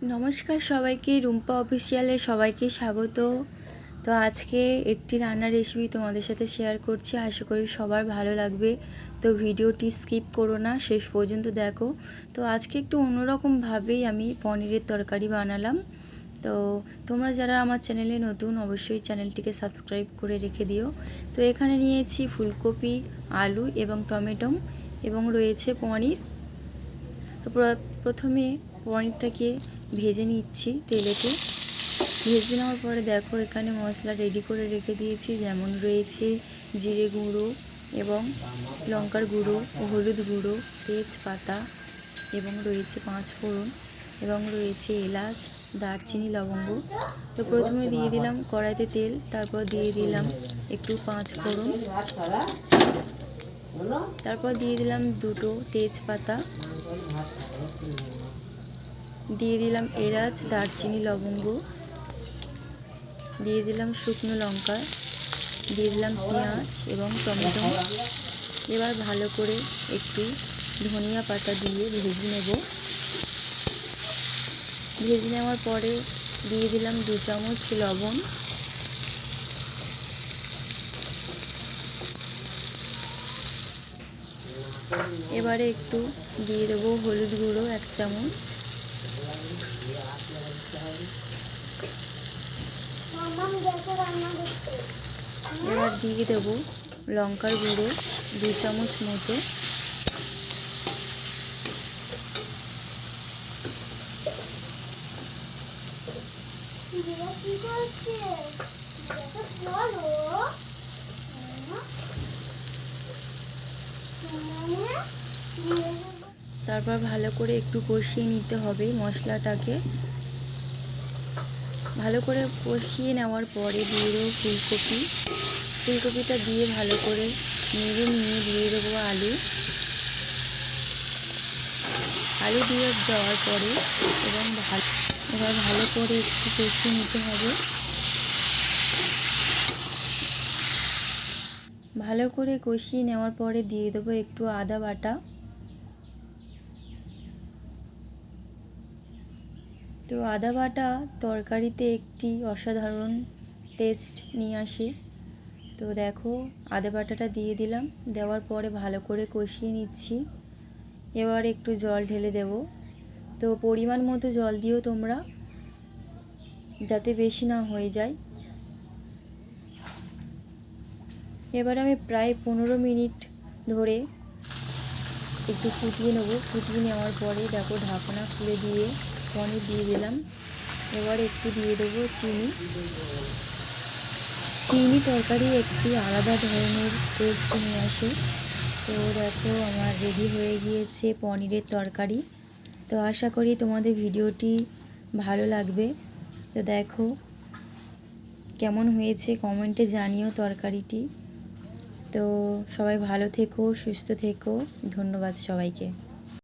নমস্কার সবাইকে, রুম্পা অফিসিয়ালে সবাইকে স্বাগত। তো আজকে একটি রান্নার রেসিপি তোমাদের সাথে শেয়ার করছি, আশা করি সবার ভালো লাগবে। তো ভিডিওটি স্কিপ করো না, শেষ পর্যন্ত দেখো। তো আজকে একটু অন্যরকমভাবেই আমি পনিরের তরকারি বানালাম। তো তোমরা যারা আমার চ্যানেলে নতুন, অবশ্যই চ্যানেলটিকে সাবস্ক্রাইব করে রেখে দিও। তো এখানে নিয়েছি ফুলকপি, আলু এবং টমেটো এবং রয়েছে পনির। প্রথমে পনিরটাকে ভেজে নিচ্ছি তেলেতে। ভেজে নেওয়ার পরে দেখো এখানে মশলা রেডি করে রেখে দিয়েছি। যেমন রয়েছে জিরে গুঁড়ো এবং লঙ্কার গুঁড়ো হলুদ গুঁড়ো, তেজপাতা এবং রয়েছে পাঁচ ফোড়ন এবং রয়েছে এলাচ, দারচিনি, লবঙ্গ। তো প্রথমে দিয়ে দিলাম কড়াইতে তেল, তারপর দিয়ে দিলাম একটু পাঁচ ফোড়ন। তারপর দিয়ে দিলাম দুটো তেজপাতা। দিয়ে দিলাম এলাচ, দারচিনি, লবঙ্গ। দিয়ে দিলাম শুকনো লঙ্কা। দিয়ে দিলাম পেঁয়াজ এবং টমেটো। এবার ভালো করে একটু ধনিয়া পাতা দিয়ে ভেজে নেব। ভেজে নেওয়ার পরে দিয়ে দিলাম দু চামচ লবণ। এবারে একটু দিয়ে দেবো হলুদ গুঁড়ো এক চামচ। এবার দিয়ে দেবো লঙ্কার গুঁড়ো, দু চামচ মতো। তারপর ভালো করে একটু কষিয়ে নিতে হবে মশলাটাকে। ভালো করে কষিয়ে নেওয়ার পরে দিয়ে দেবো ফুলকপি। ফুলকপিটা দিয়ে ভালো করে নেড়ে নিয়ে দিয়ে দেবো আলু। আলু দিয়ে দেওয়ার পরে এবং ভালো, এবার ভালো করে একটু কষিয়ে নিতে হবে। ভালো করে কষিয়ে নেওয়ার পরে দিয়ে দেবো একটু আদা বাটা। তো আদা বাটা তরকারিতে একটি অসাধারণ টেস্ট নিয়ে আসে। তো দেখো, আদা বাটাটা দিয়ে দিলাম। দেওয়ার পরে ভালো করে কষিয়ে নিচ্ছি। এবার একটু জল ঢেলে দেব। তো পরিমাণ মতো জল দিও তোমরা, যাতে বেশি না হয়ে যায়। এবার আমি প্রায় পনেরো মিনিট ধরে একটু ফুটিয়ে নেব। ফুটিয়ে নেওয়ার পরে দেখো, ঢাকনা খুলে দিয়ে পনির দিয়ে দিলাম। এবার একটু দিয়ে দেবো চিনি। চিনি তরকারি একটি আলাদা ধরনের টেস্ট নিয়ে আসে। তো দেখো, আমার রেডি হয়ে গিয়েছে পনিরের তরকারি। তো আশা করি তোমাদের ভিডিওটি ভালো লাগবে। তো দেখো, কেমন হয়েছে কমেন্টে জানিও তরকারিটি। তো সবাই ভালো থেকো, সুস্থ থেকো। ধন্যবাদ সবাইকে।